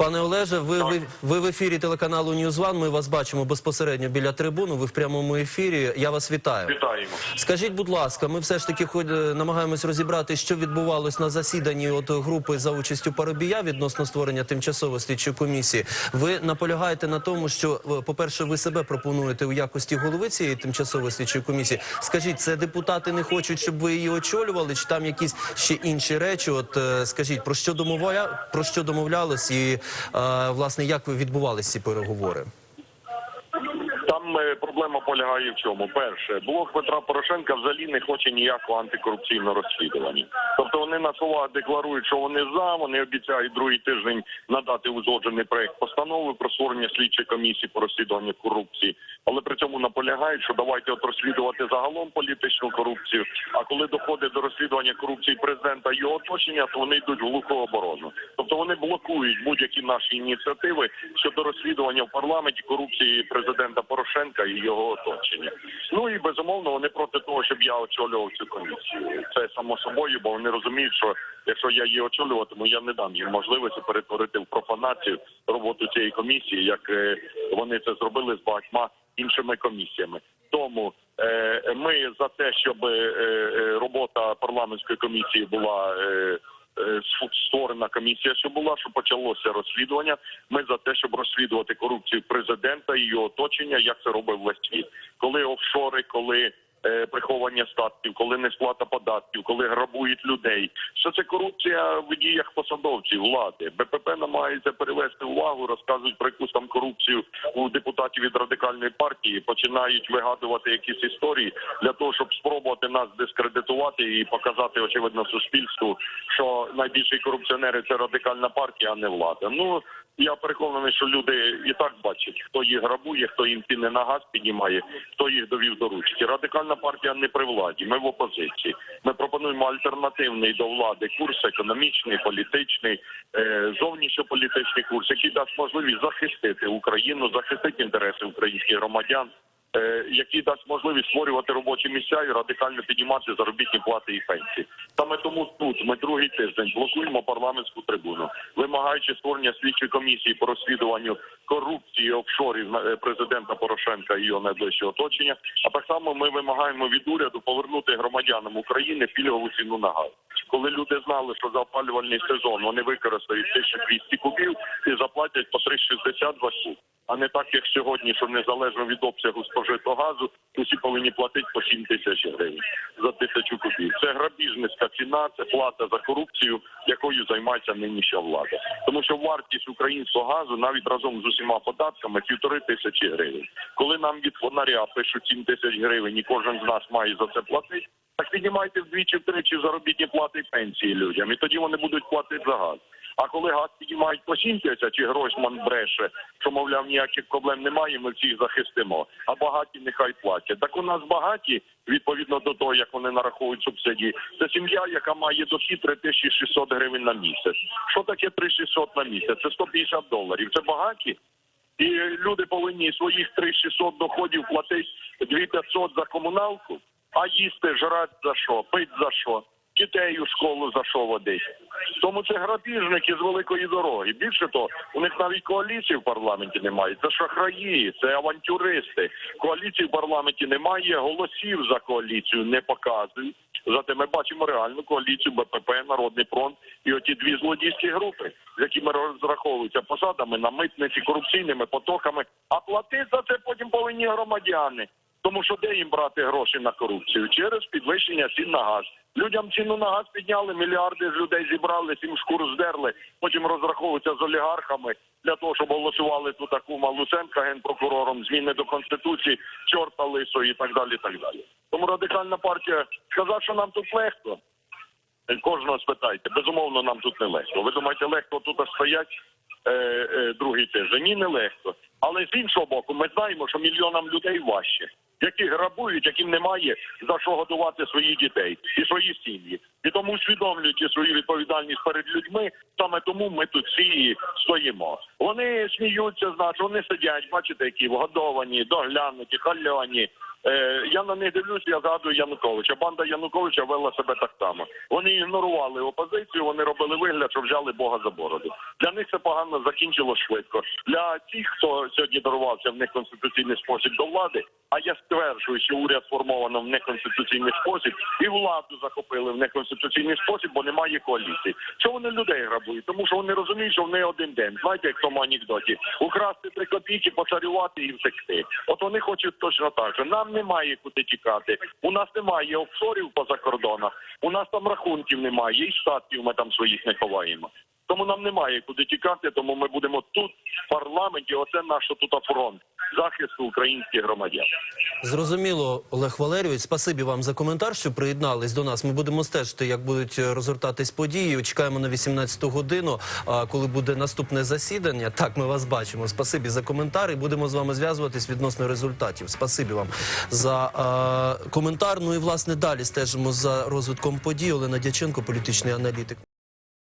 Пане Олеже, ви, ви, ви в ефірі телеканалу Ньюзван. Ми вас бачимо безпосередньо біля трибуну. Ви в прямому ефірі. Я вас вітаю. Вітаємо. Скажіть, будь ласка, ми все ж таки хо- е, намагаємось розібрати, що відбувалось на засіданні от групи за участю Парубія відносно створення тимчасової слідчої комісії. Ви наполягаєте на тому, що, е, по-перше, ви себе пропонуєте у якості голови цієї тимчасової слідчої комісії. Скажіть, це депутати не хочуть, щоб ви її очолювали, чи там якісь ще інші речі? От е, скажіть, про що домовля... про що домовлялись, і власне як ви відбувалися ці переговори? Там е, проблема полягає в чому? Перше, блок Петра Порошенка взагалі не хоче ніякого антикорупційного розслідування. Тобто вони на словах декларують, що вони за. Вони обіцяють другий тиждень надати узгоджений проект постанови про створення слідчої комісії по розслідуванню корупції, але при цьому наполягають, що давайте от розслідувати загалом політичну корупцію. А коли доходить до розслідування корупції президента і його оточення, то вони йдуть в глуху оборону. Тобто вони блокують будь-які наші ініціативи щодо розслідування в парламенті корупції президента Порошенка і його оточення. Ну і безумовно вони проти того, щоб я очолював цю комісію. Це само собою, бо вони розуміють, що якщо я її очолюватиму, я не дам їм можливості перетворити в профанацію роботу цієї комісії, як е, вони це зробили з багатьма іншими комісіями. Тому е, ми за те, щоб е, робота парламентської комісії була. Е, створена комісія, що була, що почалося розслідування. Ми за те, щоб розслідувати корупцію президента і його оточення, як це робив весь світ. Коли офшори, коли е, приховання статків, коли несплата податків, коли грабують людей. Що це корупція в діях посадовців влади? БПП намагається перевести увагу, розказують про якусь там корупцію у депутатів від радикальної партії, починають вигадувати якісь історії для того, щоб спробувати нас дискредитувати і показати очевидно суспільству, що найбільші корупціонери це радикальна партія, а не влада. Ну я переконаний, що люди і так бачать, хто їх грабує, хто їм ціни на газ піднімає, хто їх довів до ручки. Радикальна партія не при владі. Ми в опозиції. Ми пропонуємо альтернативний до влади курс економічний, політичний, е, зовнішньополітичний курс, який дасть можливість захистити Україну, захистити інтереси українських громадян. е, Який дасть можливість створювати робочі місця і радикально піднімати заробітні плати і пенсії. Тут ми другий тиждень блокуємо парламентську трибуну, вимагаючи створення слідчої комісії по розслідуванню корупції офшорів е, президента Порошенка і його найближчого оточення. А так само ми вимагаємо від уряду повернути громадянам України пільгову ціну на газ. Коли люди знали, що за опалювальний сезон вони використають 1200 кубів і заплатять по 3,60 за куб. А не так, як сьогодні, що незалежно від обсягу спожитого газу, усі повинні платити по 7 тисяч гривень за тисячу кубів. Це грабіжницька ціна, це плата за корупцію, якою займається нинішня влада. Тому що вартість українського газу навіть разом з усіма податками півтори тисячі гривень. Коли нам від фонаря пишуть 7 тисяч гривень, і кожен з нас має за це платити. Так піднімайте вдвічі втричі заробітні плати і пенсії людям, і тоді вони будуть платити за газ. А коли газ піднімають по 7 тисяч, і Гройсман бреше, що мовляв ніяких проблем немає, ми всіх захистимо. А багаті нехай платять. Так у нас багаті, відповідно до того, як вони нараховують субсидії, це сім'я, яка має дохід 3600 гривень на місяць. Що таке 3600 на місяць? Це 150 доларів. Це багаті. І люди повинні своїх 3600 доходів платити 2500 за комуналку, а їсти, жрати за що, пить за що, дітей у школу за що водить. Тому це грабіжники з великої дороги. Більше того, у них навіть коаліції в парламенті немає. Це шахраї, це авантюристи. Коаліції в парламенті немає, голосів за коаліцію не показують. Зате ми бачимо реальну коаліцію БПП, Народний фронт і оті дві злодійські групи, з якими розраховуються посадами на митниці, корупційними потоками. А платити за це потім повинні громадяни. Тому що де їм брати гроші на корупцію? Через підвищення цін на газ. Людям ціну на газ підняли, мільярди з людей зібрали, сім шкур здерли, потім розраховуються з олігархами для того, щоб голосували ту таку Малусенка генпрокурором, зміни до конституції, чорта лисо і так далі. так далі. Тому радикальна партія сказав, що нам тут легко. Кожного спитайте, безумовно, нам тут не легко. Ви думаєте, легко тут стоять е, е, другий тиждень? Ні, не легко. Але з іншого боку, ми знаємо, що мільйонам людей важче, які грабують, яким немає за що годувати своїх дітей і свої сім'ї. І тому усвідомлюючи свою відповідальність перед людьми, саме тому ми тут всі стоїмо. Вони сміються з нас, вони сидять, бачите, які вгодовані, доглянуті, хальоні, я на них дивлюся, я згадую Януковича. Банда Януковича вела себе так само. Вони ігнорували опозицію, вони робили вигляд, що взяли Бога за бороду. Для них це погано закінчило швидко. Для тих, хто сьогодні дарувався в неконституційний спосіб до влади, а я стверджую, що уряд сформовано в неконституційний спосіб, і владу захопили в неконституційний спосіб, бо немає коаліції. Що вони людей грабують? Тому що вони розуміють, що вони один день. Знаєте, як в тому анекдоті, украсти три копійки, поцарювати і втекти. От вони хочуть точно так же. Нам немає куди тікати. У нас немає офшорів поза кордонах. У нас там рахунків немає, і статків ми там своїх не ховаємо. Тому нам немає куди тікати, тому ми будемо тут, в парламенті. Оце наш тут фронт захисту українських громадян. Зрозуміло, Олег Валерійович, спасибі вам за коментар, що приєднались до нас. Ми будемо стежити, як будуть е, розгортатись події. Чекаємо на 18 годину, коли буде наступне засідання. Так, ми вас бачимо. Спасибі за коментар і будемо з вами зв'язуватись відносно результатів. Спасибі вам за а, коментар. Ну і власне далі стежимо за розвитком подій. Олена Дяченко, політичний аналітик.